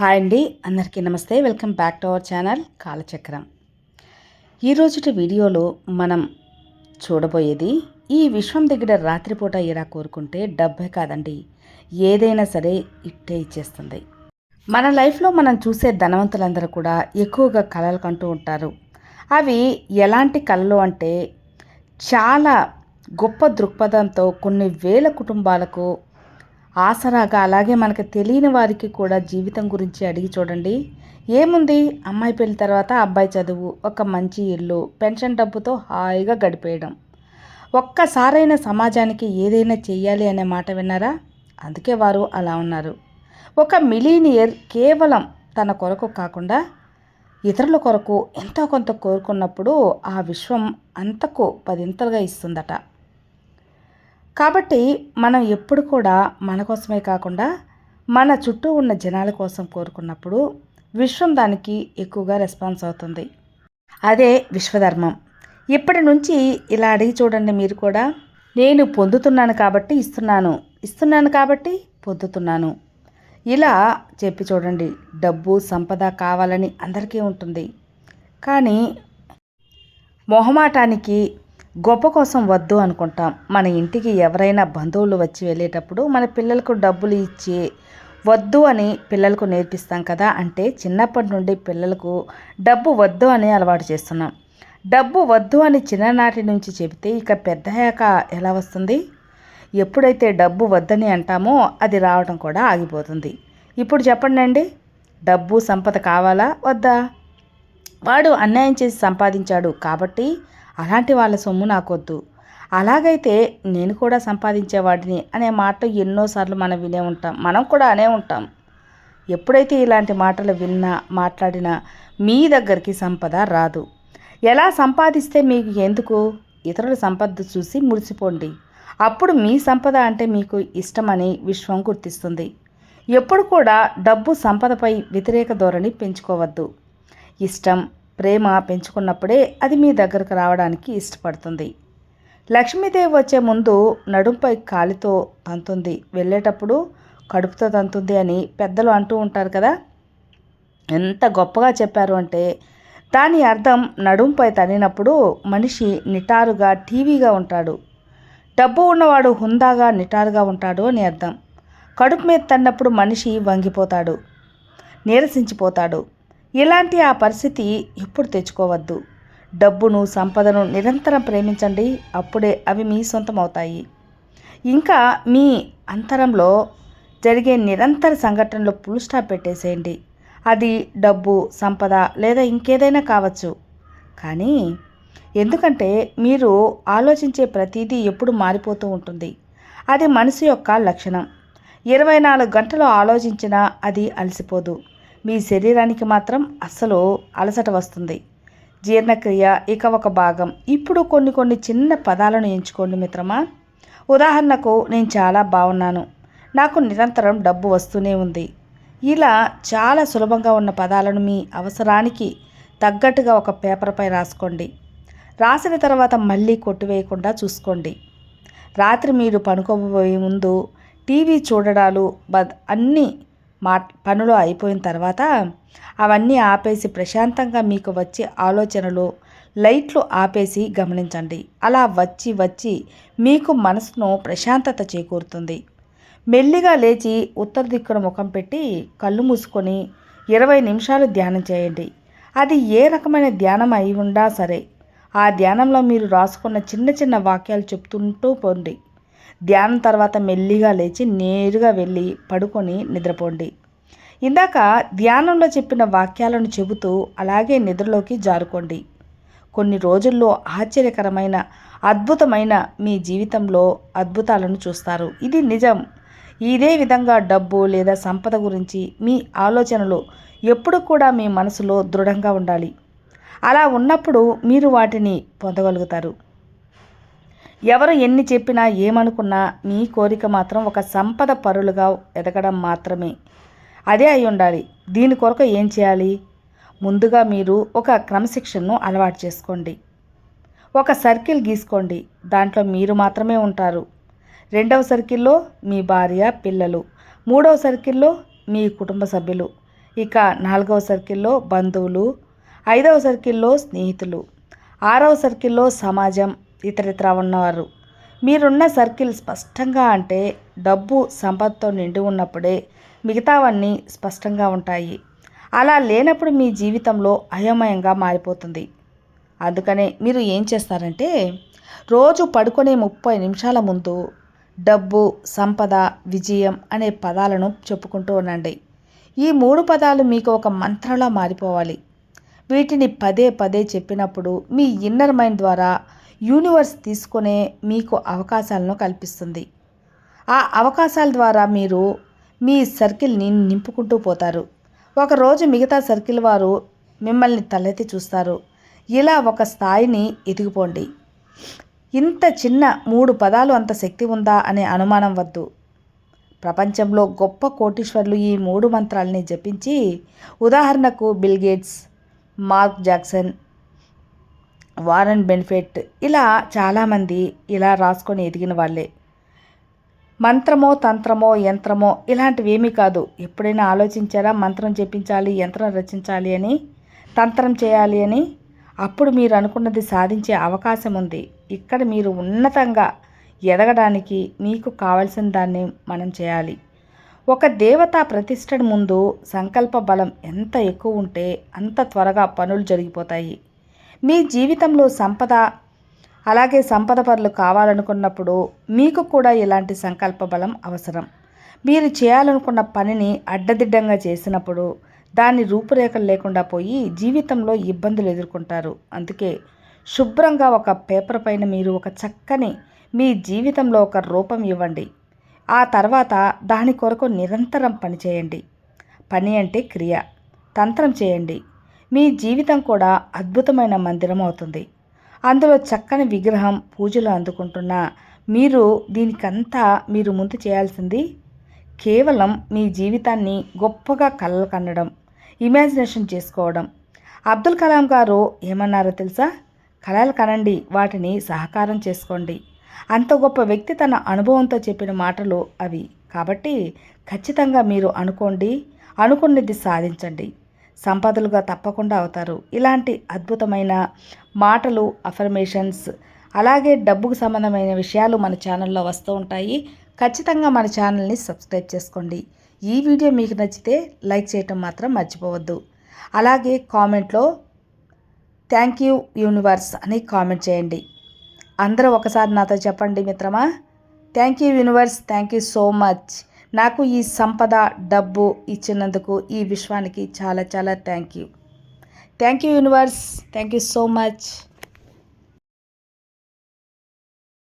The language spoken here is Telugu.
హాయ్ అండి. అందరికీ నమస్తే. Welcome back to our channel Kalachakram. ఈరోజుటి వీడియోలో మనం చూడబోయేది ఈ విశ్వం దగ్గర రాత్రిపూట ఇలా కోరుకుంటే డబ్బే కాదండి. ఏదైనా సరే ఇట్టే ఇచ్చేస్తుంది. మన లైఫ్లో మనం చూసే ధనవంతులందరూ కూడా ఎక్కువగా కళలు కంటూ ఉంటారు. అవి ఎలాంటి కళలు అంటే చాలా గొప్ప దృక్పథంతో కొన్ని వేల కుటుంబాలకు ఆసరాగా అలాగే మనకు తెలియని వారికి కూడా జీవితం గురించి అడిగి చూడండి. ఏముంది? అమ్మాయి పెళ్ళి తర్వాత అబ్బాయి చదువు ఒక మంచి ఇల్లు పెన్షన్ డబ్బుతో హాయిగా గడిపేయడం. ఒక్కసారైన సమాజానికి ఏదైనా చేయాలి అనే మాట విన్నారా? అందుకే వారు అలా ఉన్నారు. ఒక మిలీనియర్ కేవలం తన కొరకు కాకుండా ఇతరుల కొరకు ఎంతో కొంత కోరుకున్నప్పుడు ఆ విశ్వం అంతకు పదింతలుగా ఇస్తుందట. కాబట్టి మనం ఎప్పుడు కూడా మన కోసమే కాకుండా మన చుట్టూ ఉన్న జనాల కోసం కోరుకున్నప్పుడు విశ్వం దానికి ఎక్కువగా రెస్పాన్స్ అవుతుంది. అదే విశ్వధర్మం. ఇప్పటి నుంచి ఇలా అడిగి చూడండి మీరు కూడా. నేను పొందుతున్నాను కాబట్టి ఇస్తున్నాను. ఇస్తున్నాను కాబట్టి పొందుతున్నాను. ఇలా చెప్పి చూడండి. డబ్బు సంపద కావాలని అందరికీ ఉంటుంది. కానీ మొహమాటానికి గొప్ప కోసం వద్దు అనుకుంటాం. మన ఇంటికి ఎవరైనా బంధువులు వచ్చి వెళ్ళేటప్పుడు మన పిల్లలకు డబ్బులు ఇచ్చి వద్దు అని పిల్లలకు నేర్పిస్తాం కదా అంటే చిన్నప్పటి నుండి పిల్లలకు డబ్బు వద్దు అని అలవాటు చేస్తున్నాం. డబ్బు వద్దు అని చిన్ననాటి నుంచి చెబితే ఇక పెద్దయ్యాక ఎలా వస్తుంది? ఎప్పుడైతే డబ్బు వద్దని అంటామో అది రావడం కూడా ఆగిపోతుంది. ఇప్పుడు చెప్పండి అండి డబ్బు సంపద కావాలా? వద్దా? వాడు అన్యాయం చేసి సంపాదించాడు కాబట్టి అలాంటి వాళ్ళ సొమ్ము నాకొద్దు. అలాగైతే నేను కూడా సంపాదించేవాడిని అనే మాట ఎన్నోసార్లు మనం వినే ఉంటాం. మనం కూడా అనే ఉంటాం. ఎప్పుడైతే ఇలాంటి మాటలు విన్నా మాట్లాడినా మీ దగ్గరికి సంపద రాదు. ఎలా సంపాదిస్తే మీకు ఎందుకు? ఇతరుల సంపద చూసి మురిసిపోండి. అప్పుడు మీ సంపద అంటే మీకు ఇష్టమని విశ్వం గుర్తిస్తుంది. ఎప్పుడు కూడా డబ్బు సంపదపై వ్యతిరేక ధోరణి పెంచుకోవద్దు. ఇష్టం ప్రేమ పెంచుకున్నప్పుడే అది మీ దగ్గరకు రావడానికి ఇష్టపడుతుంది. లక్ష్మీదేవి వచ్చే ముందు నడుంపై కాలితో తంతుంది. వెళ్ళేటప్పుడు కడుపుతో తంతుంది అని పెద్దలు అంటూ ఉంటారు కదా. ఎంత గొప్పగా చెప్పారు అంటే దాని అర్థం నడుంపై తనినప్పుడు మనిషి నిటారుగా టీవీగా ఉంటాడు. డబ్బు ఉన్నవాడు హుందాగా నిటారుగా ఉంటాడు అని అర్థం. కడుపు మీద తన్నప్పుడు మనిషి వంగిపోతాడు నీరసించిపోతాడు. ఇలాంటి ఆ పరిస్థితి ఎప్పుడు తెచ్చుకోవద్దు. డబ్బును సంపదను నిరంతరం ప్రేమించండి. అప్పుడే అవి మీ సొంతం అవుతాయి ఇంకా మీ అంతరంలో జరిగే నిరంతర సంఘటనలో ఫుల్ స్టాప్ పెట్టేసేయండి. అది డబ్బు సంపద లేదా ఇంకేదైనా కావచ్చు. కానీ ఎందుకంటే మీరు ఆలోచించే ప్రతిదీ ఎప్పుడు మారిపోతూ ఉంటుంది. అది మనసు యొక్క లక్షణం. ఇరవై నాలుగు గంటలు ఆలోచించినా అది అలసిపోదు. మీ శరీరానికి మాత్రం అస్సలు అలసట వస్తుంది. జీర్ణక్రియ ఇక ఒక భాగం. ఇప్పుడు కొన్ని కొన్ని చిన్న పదాలను ఎంచుకోండి మిత్రమా. ఉదాహరణకు నేను చాలా బాగున్నాను నాకు నిరంతరం డబ్బు వస్తూనే ఉంది. ఇలా చాలా సులభంగా ఉన్న పదాలను మీ అవసరానికి తగ్గట్టుగా ఒక పేపర్పై రాసుకోండి. రాసిన తర్వాత మళ్ళీ కొట్టివేయకుండా చూసుకోండి. రాత్రి మీరు పనుకోబోయే ముందు టీవీ చూడడాలు బద్ అన్నీ మా పనులు అయిపోయిన తర్వాత అవన్నీ ఆపేసి ప్రశాంతంగా మీకు వచ్చే ఆలోచనలు లైట్లు ఆపేసి గమనించండి. అలా వచ్చి వచ్చి మీకు మనసును ప్రశాంతత చేకూరుతుంది. మెల్లిగా లేచి ఉత్తర దిక్కున ముఖం పెట్టి కళ్ళు మూసుకొని ఇరవై నిమిషాలు ధ్యానం చేయండి. అది ఏ రకమైన ధ్యానం అయి ఉండా సరే ఆ ధ్యానంలో మీరు రాసుకున్న చిన్న చిన్న వాక్యాలు చెప్తుంటూ పోండి. ధ్యానం తర్వాత మెల్లిగా లేచి నేరుగా వెళ్ళి పడుకొని నిద్రపోండి. ఇందాక ధ్యానంలో చెప్పిన వాక్యాలను చెబుతూ అలాగే నిద్రలోకి జారుకోండి. కొన్ని రోజుల్లో ఆశ్చర్యకరమైన అద్భుతమైన మీ జీవితంలో అద్భుతాలను చూస్తారు. ఇది నిజం. ఇదే విధంగా డబ్బు లేదా సంపద గురించి మీ ఆలోచనలు ఎప్పుడు కూడా మీ మనసులో దృఢంగా ఉండాలి. అలా ఉన్నప్పుడు మీరు వాటిని పొందగలుగుతారు. ఎవరు ఎన్ని చెప్పినా ఏమనుకున్నా మీ కోరిక మాత్రం ఒక సంపద పరులుగా ఎదగడం మాత్రమే. అదే అయి ఉండాలి. దీని కొరకు ఏం చేయాలి? ముందుగా మీరు ఒక క్రమశిక్షణను అలవాటు చేసుకోండి. ఒక సర్కిల్ గీసుకోండి. దాంట్లో మీరు మాత్రమే ఉంటారు. రెండవ సర్కిల్లో మీ భార్య పిల్లలు. మూడవ సర్కిల్లో మీ కుటుంబ సభ్యులు. ఇక నాలుగవ సర్కిల్లో బంధువులు. ఐదవ సర్కిల్లో స్నేహితులు. ఆరవ సర్కిల్లో సమాజం. ఇతరితర ఉన్నవారు. మీరున్న సర్కిల్ స్పష్టంగా అంటే డబ్బు సంపదతో నిండి ఉన్నప్పుడే మిగతావన్నీ స్పష్టంగా ఉంటాయి. అలా లేనప్పుడు మీ జీవితంలో అయోమయంగా మారిపోతుంది. అందుకనే మీరు ఏం చేస్తారంటే రోజు పడుకునే ముప్పై నిమిషాల ముందు డబ్బు సంపద విజయం అనే పదాలను చెప్పుకుంటూ ఉండండి. ఈ మూడు పదాలు మీకు ఒక మంత్రంలా మారిపోవాలి. వీటిని పదే పదే చెప్పినప్పుడు మీ ఇన్నర్ మైండ్ ద్వారా యూనివర్స్ తీసుకునే మీకు అవకాశాలను కల్పిస్తుంది. ఆ అవకాశాల ద్వారా మీరు మీ సర్కిల్ని నింపుకుంటూ పోతారు. ఒకరోజు మిగతా సర్కిల్ వారు మిమ్మల్ని తలెత్తి చూస్తారు. ఇలా ఒక స్థాయిని ఎదిగిపోండి. ఇంత చిన్న మూడు పదాలు అంత శక్తి ఉందా అనే అనుమానం వద్దు. ప్రపంచంలో గొప్ప కోటీశ్వర్లు ఈ మూడు మంత్రాలని జపించి ఉదాహరణకు Bill Gates Mark Jackson Warren Buffett ఇలా చాలామంది ఇలా రాసుకొని ఎదిగిన వాళ్ళే. మంత్రమో తంత్రమో యంత్రమో ఇలాంటివి ఏమీ కాదు. ఎప్పుడైనా ఆలోచించారా మంత్రం చెప్పించాలి యంత్రం రచించాలి అని? తంత్రం చేయాలి అని? అప్పుడు మీరు అనుకున్నది సాధించే అవకాశం ఉంది. ఇక్కడ మీరు ఉన్నతంగా ఎదగడానికి మీకు కావలసిన దాన్ని మనం చేయాలి. ఒక దేవత ప్రతిష్టడి ముందు సంకల్ప బలం ఎంత ఎక్కువ ఉంటే అంత త్వరగా పనులు జరిగిపోతాయి. మీ జీవితంలో సంపద అలాగే సంపద పనులు కావాలనుకున్నప్పుడు మీకు కూడా ఇలాంటి సంకల్ప బలం అవసరం. మీరు చేయాలనుకున్న పనిని అడ్డదిడ్డంగా చేసినప్పుడు దాని రూపురేఖలు లేకుండా పోయి జీవితంలో ఇబ్బందులు ఎదుర్కొంటారు. అందుకే శుభ్రంగా ఒక పేపర్ పైన మీరు ఒక చక్కని మీ జీవితంలో ఒక రూపం ఇవ్వండి. ఆ తర్వాత దాని కొరకు నిరంతరం పనిచేయండి పని అంటే క్రియ. తంత్రం చేయండి. మీ జీవితం కూడా అద్భుతమైన మందిరం అవుతుంది. అందులో చక్కని విగ్రహం పూజలు అందుకుంటున్న మీరు దీనికంతా మీరు ముందు చేయాల్సింది కేవలం మీ జీవితాన్ని గొప్పగా కలలు కన్నడం ఇమాజినేషన్ చేసుకోవడం. అబ్దుల్ కలాం గారు ఏమన్నారో తెలుసా? కళలు కనండి వాటిని సహకారం చేసుకోండి. అంత గొప్ప వ్యక్తి తన అనుభవంతో చెప్పిన మాటలు అవి. కాబట్టి ఖచ్చితంగా మీరు అనుకోండి అనుకున్నది సాధించండి. సంపదలుగా తప్పకుండా అవుతారు. ఇలాంటి అద్భుతమైన మాటలు అఫర్మేషన్స్ అలాగే డబ్బుకు సంబంధమైన విషయాలు మన ఛానల్లో వస్తూ ఉంటాయి. ఖచ్చితంగా మన ఛానల్ని సబ్స్క్రైబ్ చేసుకోండి. ఈ వీడియో మీకు నచ్చితే లైక్ చేయటం మాత్రం మర్చిపోవద్దు. అలాగే కామెంట్లో థ్యాంక్ యూ యూనివర్స్ అని కామెంట్ చేయండి. అందరూ ఒకసారి నాతో చెప్పండి మిత్రమా? Thank you universe thank you so much. నాకు ఈ సంపద డబ్బు ఇచ్చినందుకు ఈ విశ్వానికి చాలా చాలా thank you thank you universe thank you so much